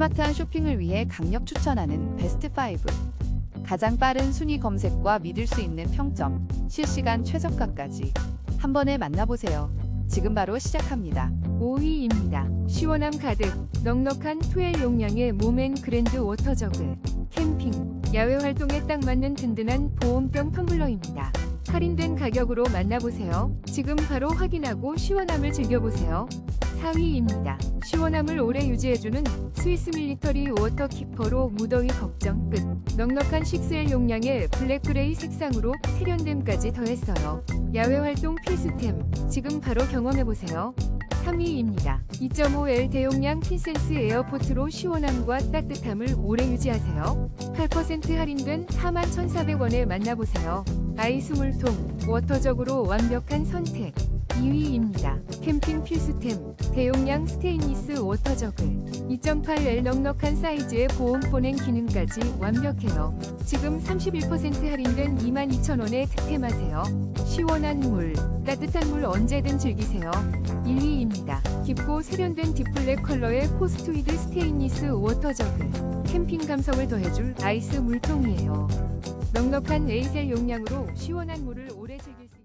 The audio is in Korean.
스마트한 쇼핑을 위해 강력 추천하는 베스트 5. 가장 빠른 순위 검색과 믿을 수 있는 평점, 실시간 최저가까지 한 번에 만나보세요. 지금 바로 시작합니다. 5위입니다. 시원함 가득, 넉넉한 2L 용량의 모멘 그랜드 워터 저글. 캠핑, 야외 활동에 딱 맞는 든든한 보온병 텀블러입니다. 할인된 가격으로 만나보세요. 지금 바로 확인하고 시원함을 즐겨보세요. 4위입니다. 시원함을 오래 유지해주는 스위스 밀리터리 워터키퍼로 무더위 걱정 끝. 넉넉한 6L 용량의 블랙그레이 색상으로 세련됨까지 더했어요. 야외 활동 필수템, 지금 바로 경험해보세요. 3위입니다. 2.5L 대용량 킨센스 에어포트로 시원함과 따뜻함을 오래 유지하세요. 8% 할인된 41,400원에 만나보세요. 아이스 물통, 워터적으로 완벽한 선택. 2위입니다. 캠핑 필수템, 대용량 스테인리스 워터저글. 2.8L 넉넉한 사이즈의 보온 보냉 기능까지 완벽해요. 지금 31% 할인된 22,000원에 득템하세요. 시원한 물, 따뜻한 물 언제든 즐기세요. 1위입니다. 깊고 세련된 딥블랙 컬러의 코스트위드 스테인리스 워터저글. 캠핑 감성을 더해줄 아이스 물통이에요. 넉넉한 에이셀 용량으로 시원한 물을 오래 즐길 수